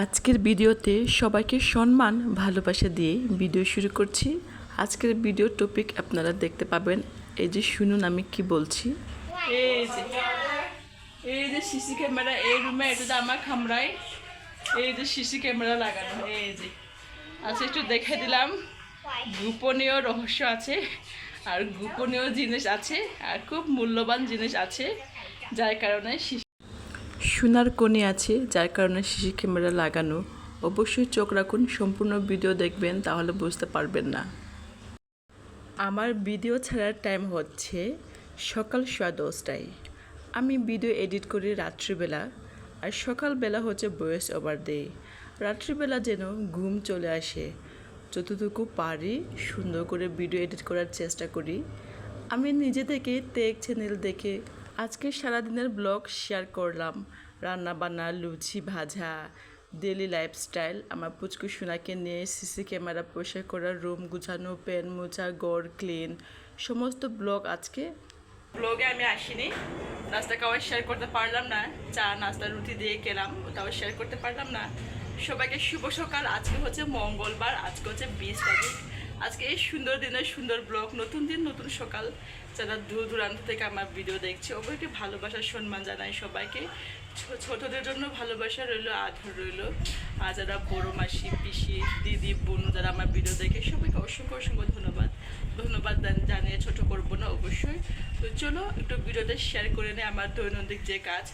আজকের ভিডিওতে সবাইকে সম্মান, ভালোবাসা দিয়ে ভিডিও শুরু করছি। আজকের ভিডিও টপিক আপনারা দেখতে পাবেন। এই যে শুনুন আমি কি বলছি। এই যে সিসি ক্যামেরা এই রুমে, এটা আমার খামরাই এই যে সিসি ক্যামেরা লাগানো, এই যে। আচ্ছা একটু দেখে দিলাম। গোপনীয় রহস্য আছে, আর গোপনীয় জিনিস আছে, আর খুব মূল্যবান জিনিস আছে, যার কারণে সিসি সোনার কোণে আছে, যার কারণে সিসি ক্যামেরা লাগানো। অবশ্যই চোখ রাখুন, সম্পূর্ণ ভিডিও দেখবেন, তাহলে বুঝতে পারবেন না। আমার ভিডিও ছাড়ার টাইম হচ্ছে সকাল সোয়া দশটায়। আমি ভিডিও এডিট করি রাত্রিবেলা, আর সকালবেলা হচ্ছে বয়স ওভার দেই রাত্রিবেলা যেন ঘুম চলে আসে, যতটুকু পারি সুন্দর করে ভিডিও এডিট করার চেষ্টা করি। আমি নিজে থেকে টেক চ্যানেল দেখে আজকে সারাদিনের ব্লগ শেয়ার করলাম। রান্না বান্না লুচি ভাজা ডেলি লাইফস্টাইল আমার পুচকু সোনাকে নিয়ে সিসি ক্যামেরা পরিষ্কার করা, রুম গুছানো, পেন মোছা গড় ক্লিন, সমস্ত ব্লগ আজকে। ব্লগে আমি আসিনি। নাস্তা খাওয়া শেয়ার করতে পারলাম না। চা, নাস্তা, রুটি দিয়ে গেলাম তাও শেয়ার করতে পারলাম না। সবাইকে শুভ সকাল। আজকে হচ্ছে মঙ্গলবার, আজকে হচ্ছে বিশ তারিখ আজকে এই সুন্দর দিনের সুন্দর ব্লগ, নতুন দিন, নতুন সকাল। যারা দূর দূরান্ত থেকে আমার ভিডিও দেখছে অবশ্যই ভালোবাসার সম্মান জানাই সবাইকে। ছোটদের জন্য ভালোবাসা রইল, আদর রইল। আর যারা বড় মাসি, পিসি, দিদি, বোন যারা আমার ভিডিও দেখে, সবাইকে অসংখ্য অসংখ্য ধন্যবাদ। ধন্যবাদ জানিয়ে ছোট করব না অবশ্যই। তো চলো, একটু ভিডিওটা শেয়ার করে নিই আমার দৈনন্দিন যে কাজ।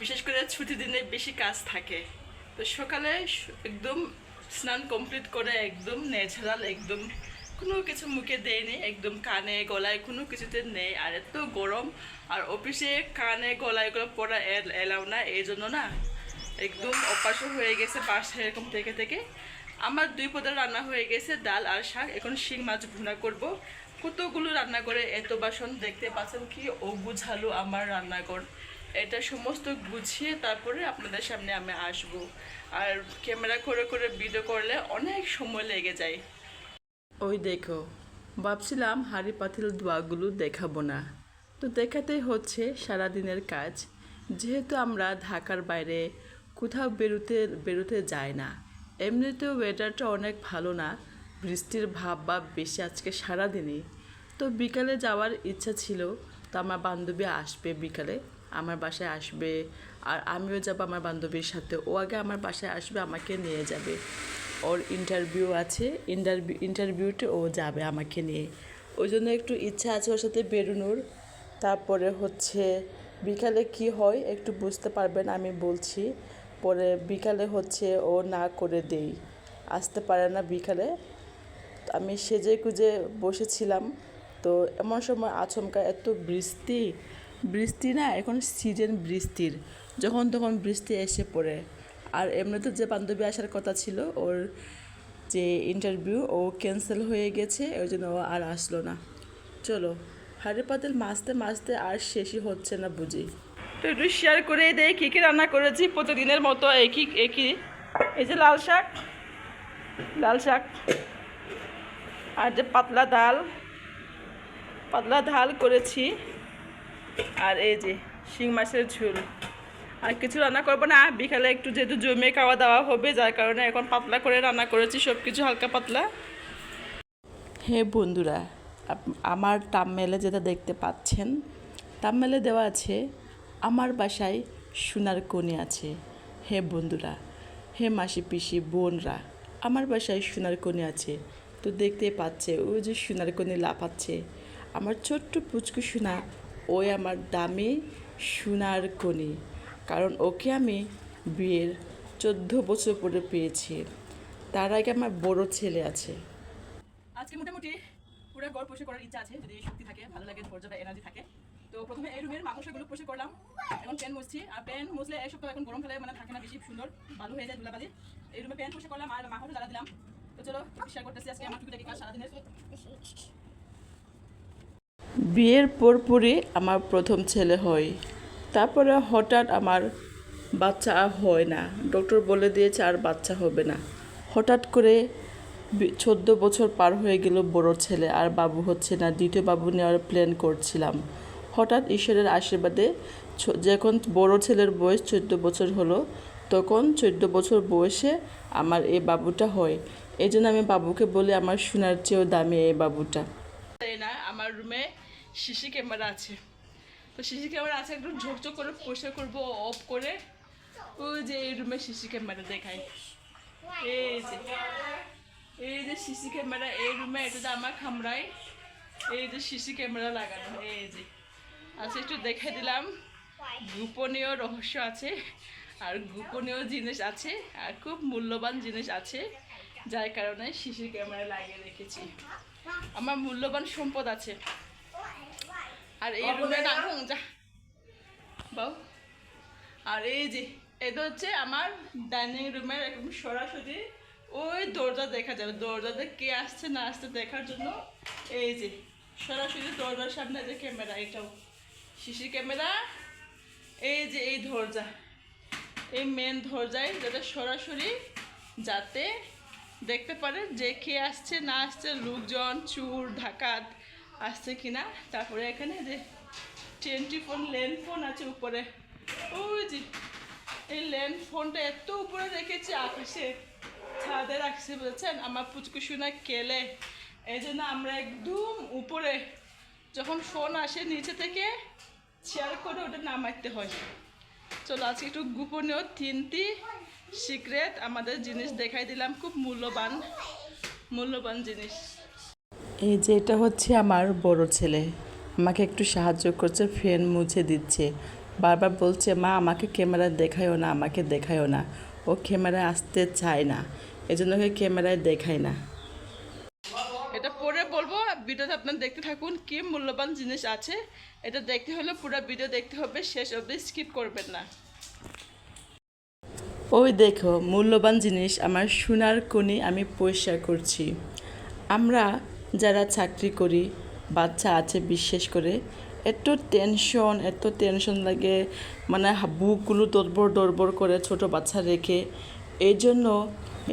বিশেষ করে ছুটি দিনে বেশি কাজ থাকে। তো সকালে একদম স্নান কমপ্লিট করে একদম ন্যাচারাল একদম কোনো কিছু মুখে দেয়নি, একদম কানে গলায় কোনো কিছুতে নেই। আর এত গরম, আর অফিসে কানে গলায় এগুলো এল- এলাও না, এই জন্য না একদম অপাসও হয়ে গেছে বাসা এরকম থেকে থেকে। আমার দুই পদের রান্না হয়ে গেছে, ডাল আর শাক। এখন শিং মাছ ভুনা করব। কতগুলো রান্না করে এত বাসন দেখতে পাচ্ছেন কি ও বুঝালো আমার রান্নাঘর। এটা সমস্ত গুছিয়ে তারপরে আপনাদের সামনে আমি আসব। আর ক্যামেরা করে করে ভিডিও করলে অনেক সময় লেগে যায়। ওই দেখো, ভাবছিলাম হাড়ি পাতিল দোয়াগুলো দেখাবো না। তো দেখাতেই হচ্ছে সারাদিনের কাজ। যেহেতু আমরা ঢাকার বাইরে কোথাও বেরোতে বেরোতে যাই না, এমনিতেও ওয়েদারটা অনেক ভালো না, বৃষ্টির ভাব বা বেশি আজকে সারাদিনই। তো বিকালে যাওয়ার ইচ্ছা ছিল, তো আমার বান্ধবী আসবে বিকালে, আমার বাসায় আসবে, আর আমিও যাব আমার বান্ধবীর সাথে। ও আগে আমার বাসায় আসবে, আমাকে নিয়ে যাবে। ওর ইন্টারভিউ আছে ইন্টারভিউ ইন্টারভিউতে ও যাবে আমাকে নিয়ে। ওই জন্য একটু ইচ্ছা আছে ওর সাথে বেরোনোর। তারপরে হচ্ছে বিকালে কি হয় একটু বুঝতে পারবেন, আমি বলছি। পরে বিকালে হচ্ছে ও না করে দেই। আসতে পারে না বিকালে। আমি সেজে কুজে বসেছিলাম। তো এমন সময় আচমকা এত বৃষ্টি বৃষ্টি না এখন সিজন বৃষ্টির। যখন তখন বৃষ্টি এসে পড়ে। আর এমনিতে যে বান্ধবী আসার কথা ছিল, ওর যে ইন্টারভিউ ও ক্যান্সেল হয়ে গেছে, ওই জন্য ও আর আসলো না। চলো, হাড়ি পাতিল মাছতে মাছতে আর শেষই হচ্ছে না বুঝি। তো একটু শেয়ার করে দেয় কী কী রান্না করেছি প্রতিদিনের মতো একই একই এই যে লাল শাক লাল শাক। আর যে পাতলা ডাল পাতলা ডাল করেছি। আর এই যে শিং মাছের ঝোল। আর কিছু রান্না করব না, বিকালে একটু যেহেতু জমে খাওয়া দাওয়া হবে, যার কারণে এখন পাতলা করে রান্না করেছি সব কিছু হালকা পাতলা। হে বন্ধুরা আমার টামমেলে যেটা দেখতে পাচ্ছেন টামমেলে দেওয়া আছে, আমার বাসায় সোনার কোণে আছে। হে বন্ধুরা, হে মাসি পিসি বোনরা, আমার বাসায় সোনার কোণে আছে। তো দেখতেই পাচ্ছে, ওই যে সোনার কোণে লাফাচ্ছে। আমার ছোট্ট পুচকু সোনা, ওই আমার দামি সোনার কোণে কারণ ওকে আমি বিয়ের চোদ্দ বছর পরে পেয়েছি। তার আগে আমার বড় ছেলে আছে। আজকে মোটামুটি পুরো ঘর পরিষ্কার করার ইচ্ছা আছে যদি শক্তি থাকে ভালো লাগে ধৈর্য বা এনার্জি থাকে। তো প্রথমে এই রুমের মাকড়সাগুলো পরিষ্কার করলাম। এখন প্যান মুছছি। আর প্যান মুছলে এই সপ্তাহ এখন গরম ফেলে মানে থাকে না বেশি সুন্দর ভালো হয়ে যায় ধুলাবালি। এই রুমে প্যান পরিষ্কার করলাম আর মাকড়সা জ্বালা দিলাম। তো চলো শেয়ার করতেছি আজকে। আমার টুকিটাকি কাজ সারাদিনের। বিয়ের পরপরই আমার প্রথম ছেলে হয়। তারপরে হঠাৎ আমার বাচ্চা হয় না। ডক্টর বলে দিয়েছে আর বাচ্চা হবে না। হঠাৎ করে চোদ্দ বছর পার হয়ে গেল বড় ছেলে, আর বাবু হচ্ছে না। দ্বিতীয় বাবু নেওয়ার প্ল্যান করছিলাম। হঠাৎ ঈশ্বরের আশীর্বাদে যখন বড় ছেলের বয়স চোদ্দ বছর হলো, তখন চোদ্দ বছর বয়সে আমার এই বাবুটা হয়। এই জন্য আমি বাবুকে বলি, আমার সোনার চেয়েও দামি এই বাবুটা। তাই না, আমার রুমে সিসি ক্যামেরা আছে। তো সিসি ক্যামেরা আছে একটু ঝকঝক করে পরিষ্কার করব, অফ করে। ওই যে এই রুমে সিসি ক্যামেরা দেখাই এই যে এই যে সিসি ক্যামেরা, এই রুমে এটা আমার খামরাই এই যে সিসি ক্যামেরা লাগানো, এই যে। আচ্ছা একটু দেখে দিলাম। গোপনীয় রহস্য আছে, আর গোপনীয় জিনিস আছে, আর খুব মূল্যবান জিনিস আছে, যার কারণে সিসি ক্যামেরা লাগিয়ে রেখেছি। আমার মূল্যবান সম্পদ আছে। আর এই রুমে না যা। বাউ আর এই যে এটা হচ্ছে আমার ডাইনিং রুমের একদম সরাসরি ওই দরজা দেখা যাবে। দরজাতে কে আসছে না আসছে দেখার জন্য এই যে সরাসরি দরজার সামনে যে ক্যামেরা এটাও। সিসি ক্যামেরা এই যে এই দরজা। এই মেন দরজায় যাতে সরাসরি যাতে দেখতে পারে যে কে আসছে না আসছে লোকজন চুর ডাকাত আসছে কিনা? তারপরে এখানে যে টোয়েন্টি ফোন ল্যান্ড ফোন আছে উপরে। ওই যে, এই ল্যান্ড ফোনটা এত উপরে রেখেছি, আকাশে ছাদে রাখছে বলছেন আমার পুচকু শোনা কেলে। এই জন্য আমরা একদম উপরে। যখন ফোন আসে নিচে থেকে শেয়ার করে ওটা নামাইতে হয়। চলো, আজকে একটু গোপনীয় তিনটি সিক্রেট আমাদের জিনিস দেখাই দিলাম। খুব মূল্যবান মূল্যবান জিনিস। এই যে এটা হচ্ছে আমার বড় ছেলে। আমাকে একটু সাহায্য করছে ফ্যান মুছে দিচ্ছে। বারবার বলছে মা আমাকে ক্যামেরা দেখায়ও না আমাকে দেখায়ও না। ও ক্যামেরায় আসতে চায় না। এই জন্য ওকে ক্যামেরায় দেখায় না। এটা পরে বলব ভিডিওতে আপনার দেখতে থাকুন কি মূল্যবান জিনিস আছে। এটা দেখতে হলে পুরো ভিডিও দেখতে হবে শেষ অবধি স্কিপ করবেন না। ওই দেখো মূল্যবান জিনিস আমার সোনার কোণে আমি পরিষ্কার করছি। আমরা যারা চাকরি করি, বাচ্চা আছে বিশেষ করে, এত টেনশন এত টেনশন লাগে। মানে বুকগুলো দরবর দরবর করে ছোট বাচ্চা রেখে। এই জন্য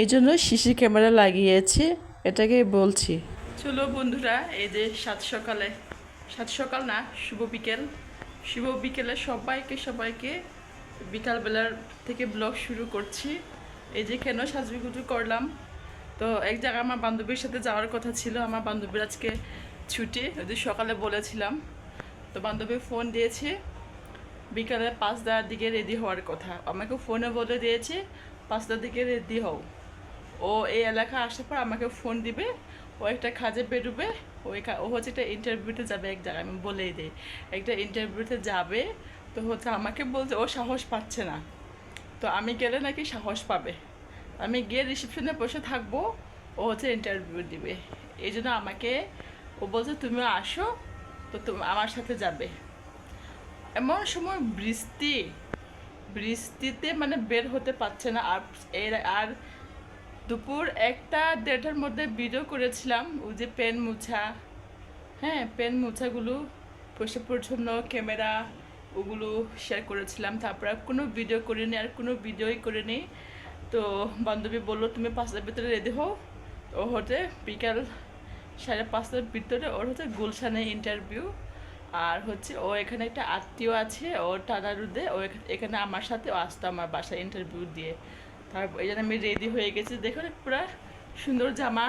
এই জন্য সিসি ক্যামেরা লাগিয়েছে, এটাকে বলছি। চলো বন্ধুরা, এই যে সাত সকালে, সাত সকাল না, শুভ বিকেল। শুভ বিকেলে সবাইকে সবাইকে বিকালবেলার থেকে ব্লগ শুরু করছি। এই যে কেন সাজবিগুজু করলাম তো এক জায়গায় আমার বান্ধবীর সাথে যাওয়ার কথা ছিল, আমার বান্ধবীর আজকে ছুটি যদি সকালে বলেছিলাম। তো বান্ধবী ফোন দিয়েছে, বিকালে পাঁচটার দিকে রেডি হওয়ার কথা। আমাকে ফোনে বলে দিয়েছে, পাঁচটার দিকে রেডি হও। ও এই এলাকা আসার পর আমাকে ফোন দিবে, ও একটা কাজে বেরোবে ওই ও হচ্ছে একটা ইন্টারভিউতে যাবে এক জায়গায়, আমি বলেই দিই। একটা ইন্টারভিউতে যাবে, তো হচ্ছে আমাকে বলছে, ও সাহস পাচ্ছে না। তো আমি গেলে নাকি সাহস পাবে। আমি গিয়ে রিসেপশনে বসে থাকব, ও হচ্ছে ইন্টারভিউ দিবে। এই জন্য আমাকে ও বলছে তুমি আসো, তো তুমি, আমার সাথে যাবে। এমন সময় বৃষ্টি, বৃষ্টিতে মানে বের হতে পারছে না। আর এর, আর দুপুর একটা দেড়টার মধ্যে ভিডিও করেছিলাম ওই যে পেন মুছা হ্যাঁ পেন মুছাগুলো পরিষ্কার পরিচ্ছন্ন, ক্যামেরা, ওগুলো শেয়ার করেছিলাম। তারপর কোনো ভিডিও করিনি, আর কোনো ভিডিওই করিনি। তো বান্ধবী বলল, তুমি পাঁচটার ভিতরে রেডি হও। ও হচ্ছে বিকাল সাড়ে পাঁচটার ভিতরে ওর হচ্ছে গুলশানে ইন্টারভিউ আর হচ্ছে ও এখানে একটা আত্মীয় আছে, ওর টানারুদে ও এখানে আমার সাথে ও আসতো আমার বাসায় ইন্টারভিউ দিয়ে। তারপর এই আমি রেডি হয়ে গেছি, দেখুন পুরো সুন্দর জামা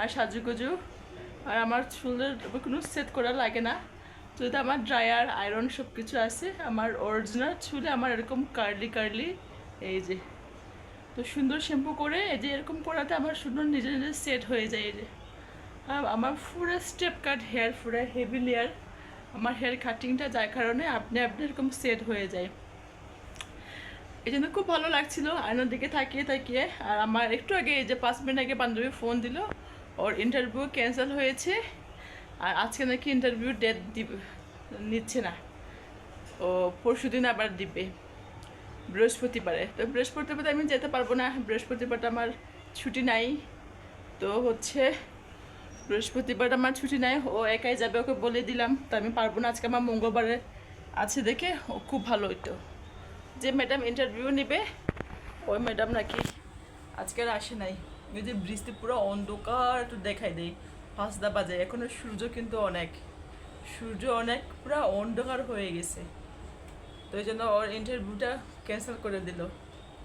আর সাজুগুজু। আর আমার চুলের কোনো সেট করা লাগে না। যদি আমার ড্রায়ার আয়রন সব কিছু আছে, আমার অরিজিনাল চুলে আমার এরকম কার্লি কার্লি এই যে। তো সুন্দর শ্যাম্পু করে এই যে এরকম করাতে আমার সুন্দর নিজে নিজে সেট হয়ে যায় এই যে। আমার পুরো স্টেপ কাট হেয়ার পুরো হেভি লেয়ার আমার হেয়ার কাটিংটা যার কারণে আপনি আপনি এরকম সেট হয়ে যায়। এই জন্য খুব ভালো লাগছিল, আয়নার দিকে তাকিয়ে তাকিয়ে। আর আমার একটু আগে এই যে পাঁচ মিনিট আগে বান্ধবী ফোন দিল, ওর ইন্টারভিউ ক্যান্সেল হয়েছে। আর আজকে নাকি ইন্টারভিউ ডেট দিবে, নিচ্ছে না। ও পরশু দিন আবার দিবে। বৃহস্পতিবারে। তো বৃহস্পতিবারে আমি যেতে পারব না। বৃহস্পতিবারটা আমার ছুটি নাই। তো হচ্ছে বৃহস্পতিবার আমার ছুটি নাই। ও একাই যাবে, ওকে বলে দিলাম। তো আমি পারব না। আজকে আমার মঙ্গলবারে আছে দেখে। ও খুব ভালো হইতো। যে ম্যাডাম ইন্টারভিউ নেবে, ওই ম্যাডাম নাকি আজকে আর আসে নাই। ওই যে বৃষ্টি পুরো অন্ধকার, একটু দেখাই দেয় পাঁচটা বাজে। এখনও সূর্য কিন্তু অনেক। সূর্য অনেক, পুরো অন্ধকার হয়ে গেছে। তো এই জন্য ওর ইন্টারভিউটা ক্যান্সেল করে দিল।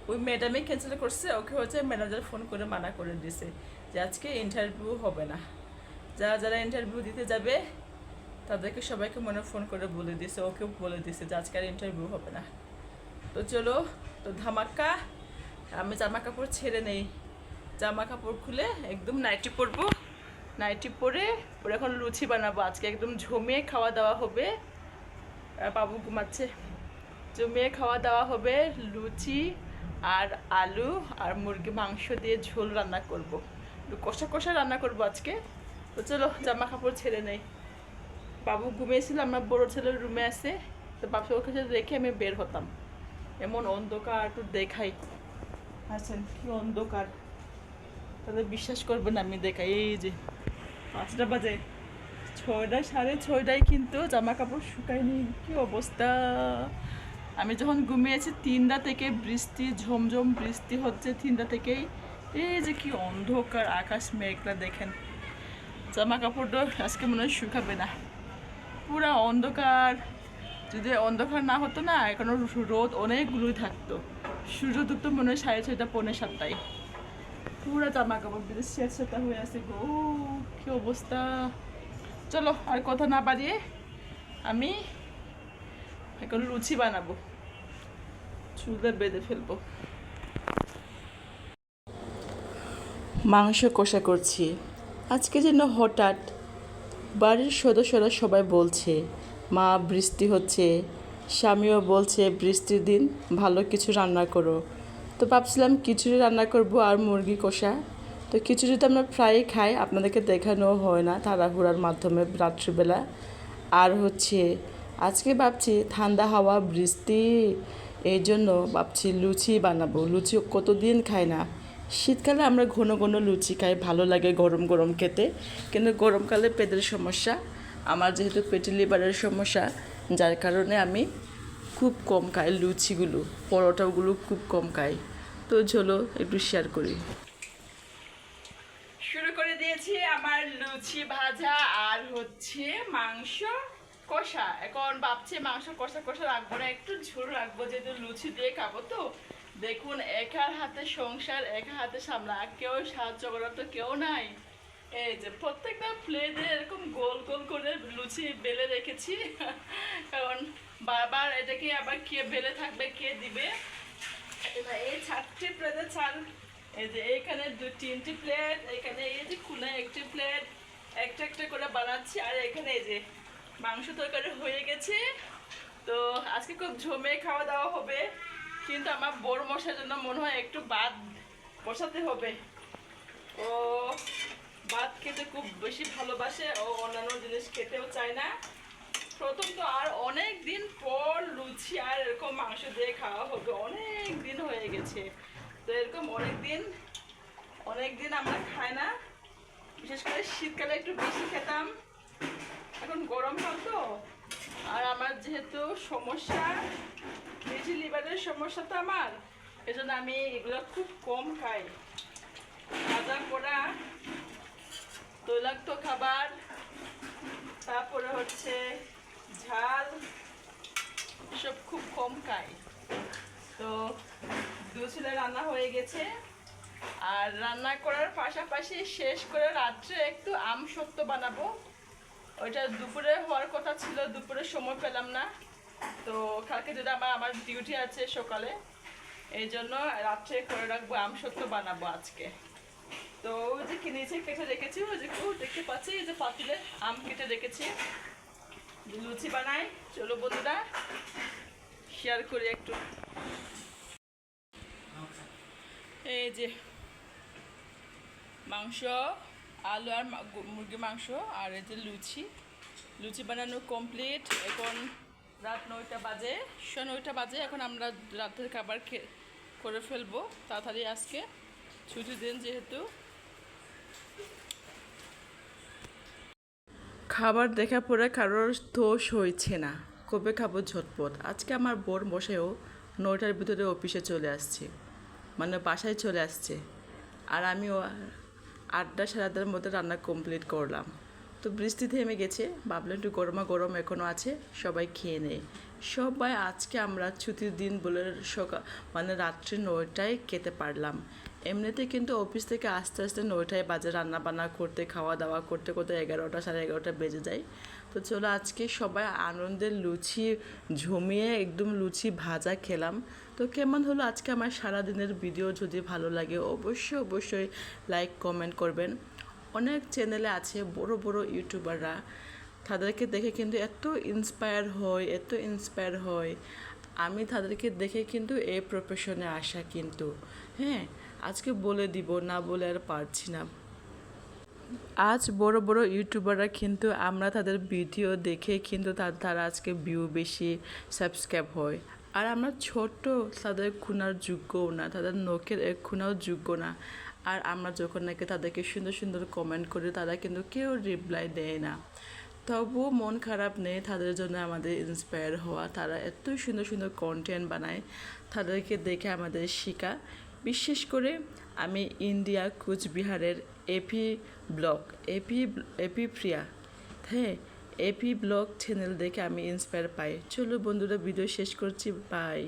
ওই ম্যাডামই ক্যান্সেল করছে, ওকে হচ্ছে ম্যানেজার ফোন করে মানা করে দিছে যে আজকে ইন্টারভিউ হবে না। যারা যারা ইন্টারভিউ দিতে যাবে, তাদেরকে সবাইকে মনে ফোন করে বলে দিছে ওকে বলে দিছে যে আজকে আর ইন্টারভিউ হবে না। তো চলো, তো ধামাক্কা আমি জামা কাপড় ছেড়ে নেই। জামা কাপড় খুলে একদম নাইটি পরবো। নাইটি পরে পরে এখন লুচি বানাবো। আজকে একদম ঝমিয়ে খাওয়া দাওয়া হবে। বাবু ঘুমাচ্ছে। জমিয়ে খাওয়া দাওয়া হবে লুচি আর আলু আর মুরগি মাংস দিয়ে ঝোল রান্না করব। কষা কষা রান্না করব আজকে। তো চলো, জামা কাপড় ছেড়ে নেই। বাবু ঘুমিয়েছিল, আমার বড় ছেলের রুমে আছে। তো বাপু ওকে সাথে রেখে আমি বের হতাম। এমন অন্ধকার একটু দেখাই। আছেন কি অন্ধকার? তাদের বিশ্বাস করবেন আমি দেখাই। এই যে, পাঁচটা বাজে। ছয়টা সাড়ে ছয়টায় কিন্তু জামা কাপড় শুকায়নি। কি অবস্থা? আমি যখন ঘুমিয়েছি, তিনটা থেকে বৃষ্টি, ঝমঝম বৃষ্টি হচ্ছে, তিনটা থেকেই। এই যে কি অন্ধকার, আকাশ মেঘলা, দেখেন। জামা কাপড়টা আজকে মনে হয় শুকাবে না। পুরা অন্ধকার। যদি অন্ধকার না হতো না, এখনও রোদ অনেকগুলোই থাকতো। সূর্য ডুবতো মনে হয় সাড়ে ছয়টা, পৌনে সাতটায়। পুরা জামা কাপড় বিদেশ শেষ সেটা হয়ে আছে গো, কি অবস্থা। চলো আর কথা না বাড়িয়ে আমি এখন লুচি বানাবো। চুলে বেঁধে ফেলব। মাংস কষা করছি। আজকে যেন হঠাৎ বাড়ির সদস্যরা সবাই বলছে, মা, বৃষ্টি হচ্ছে। স্বামীও বলছে, বৃষ্টির দিন ভালো কিছু রান্না করো। তো ভাবছিলাম খিচুড়ি রান্না করব আর মুরগি কষা। তো খিচুড়ি তো আমরা প্রায়ই খাই, আপনাদেরকে দেখানো হয় না তাড়াহুড়ার মাধ্যমে রাত্রিবেলা। আর হচ্ছে, আজকে ভাবছি ঠান্ডা হাওয়া, বৃষ্টি। এই জন্য ভাবছি লুচি বানাবো। লুচি কতদিন খাই না? শীতকালে আমরা ঘন ঘন লুচি খাই, ভালো লাগে গরম গরম খেতে। কিন্তু গরমকালে পেটের সমস্যা, আমার যেহেতু পেটে লিভারের সমস্যা, যার কারণে আমি খুব কম খাই লুচিগুলো, পরোটাগুলো খুব কম খাই। তো চলো একটু শেয়ার করি। শুরু করে দিয়েছি আমার লুচি ভাজা আর হচ্ছে মাংস। কষা। এখন ভাবছি মাংস কষা কষা রাখব না, একটু ঝোল রাখব, যেহেতু লুচি দিয়ে খাব তো। দেখুন একার হাতে সংসার, একা হাতে সামলা কেউ সাহায্য করার তো কেউ নাই। এই যে প্রত্যেকটা প্লেটে এরকম গোল গোল করে লুচি বেলে রেখেছি। কারণ বারবার এটাকে আবার কে বেলে থাকবে, কে দিবে? এই চারটি প্লেটে চাল। এই যে এইখানে দু, তিনটি প্লেট এখানে এই যে খুলে একটি প্লেট একটা একটা করে বানাচ্ছি, আর এখানে এই যে মাংস তরকারি হয়ে গেছে। তো আজকে খুব ঝমে খাওয়া দাওয়া হবে। কিন্তু আমার বড় মশার জন্য মনে হয় একটু বাদ বসাতে হবে। ও ভাত খেতে খুব বেশি ভালোবাসে ও অন্যান্য জিনিস খেতেও চায় না। প্রথম তো আর অনেক দিন পর লুচি আর এরকম মাংস দিয়ে খাওয়া হবে। অনেক দিন হয়ে গেছে। তো এরকম অনেক দিন অনেক দিন আমরা খাই না। বিশেষ করে শীতকালে একটু বেশি খেতাম। এখন গরমকাল তো? আর আমার যেহেতু সমস্যা বেশি লিভারের সমস্যা তো আমার, এজন্য আমি এগুলো খুব কম খাই। ভাজা পোড়া, তৈলাক্ত খাবার, তারপরে হচ্ছে ঝাল সব খুব কম খাই। তো দু ছেলে রান্না হয়ে গেছে। আর রান্না করার পাশাপাশি শেষ করে রাত্রে একটু আম সত্য বানাবো। ওইটা দুপুরে হওয়ার কথা ছিল, দুপুরে সময় পেলাম না। তো কালকে যদি আমার আমার ডিউটি আছে সকালে, এই জন্য রাত্রে করে রাখব, আম সত্য বানাবো আজকে। তো ওই যে কিনেছি, কেটে রেখেছি, ওই যে দেখতে পাচ্ছি, এই যে পাতিলে আম কেটে রেখেছি। লুচি বানাই, চলো বন্ধুরা শেয়ার করি একটু। এই যে মাংস আলু আর মা- গু- মুরগি মাংস আর এই যে লুচি। লুচি বানানো কমপ্লিট এখন রাত নয়টা বাজে। স নয়টা বাজে। এখন আমরা রাতের খাবার খে করে ফেলব তাড়াতাড়ি আজকে। ছুটির দিন যেহেতু। খাবার দেখা পরে কারোর দোষ হয়েছে না। কবে খাব ঝটপট। আজকে আমার বোর বসেও নয়টার ভিতরে অফিসে চলে আসছে। মানে বাসায় চলে আসছে। আর আমিও আটটা সাড়ে আটটার মধ্যে রান্না কমপ্লিট করলাম। তো বৃষ্টি থেমে গেছে, ভাবলাম একটু গরমা গরম এখনও আছে, সবাই খেয়ে নেয় সবাই আজকে আমরা ছুটির দিন বলে সকাল মানে রাত্রি নয়টায় খেতে পারলাম। এমনিতে কিন্তু অফিস থেকে আস্তে আস্তে নয়টায় বাজে রান্না বান্না করতে, খাওয়া দাওয়া করতে করতে এগারোটা সাড়ে এগারোটা বেজে যায়। তো চলো আজকে সবাই আনন্দের লুচি ঝুমিয়ে একদম লুচি ভাজা খেলাম। তো কেমন হলো আজকে আমার সারাদিনের ভিডিও যদি ভালো লাগে অবশ্যই অবশ্যই লাইক কমেন্ট করবেন। অনেক চ্যানেলে আছে বড় বড় ইউটিউবাররা তাদেরকে দেখে কিন্তু এত ইন্সপায়ার হয়, এত ইন্সপায়ার হয়। আমি তাদেরকে দেখে কিন্তু এই প্রফেশনে আসা কিন্তু। হ্যাঁ আজকে বলে দিব, না বলে আর পারছি না। আজ বড় বড় ইউটিউবাররা কিন্তু আমরা তাদের ভিডিও দেখে কিন্তু তারা আজকে ভিউ বেশি সাবস্ক্রাইব হয়। আর আমরা ছোট, তাদের খুনার যোগ্যও না, তাদের নখের এক খুনাও যোগ্য না। আর আমরা যখন নাকি তাদেরকে সুন্দর সুন্দর কমেন্ট করি, তারা কিন্তু কেউ রিপ্লাই দেয় না। তবুও মন খারাপ নেই তাদের জন্য আমাদের ইন্সপায়ার হওয়া। তারা এত সুন্দর সুন্দর কন্টেন্ট বানায়, তাদেরকে দেখে আমাদের শিখা বিশেষ করে আমি India, কুচবিহারের AP blog AP AP Priya হ্যাঁ এপি ব্লগ চ্যানেল দেখে আমি ইন্সপায়ার পাই। চলো বন্ধুরা ভিডিও শেষ করছি বাই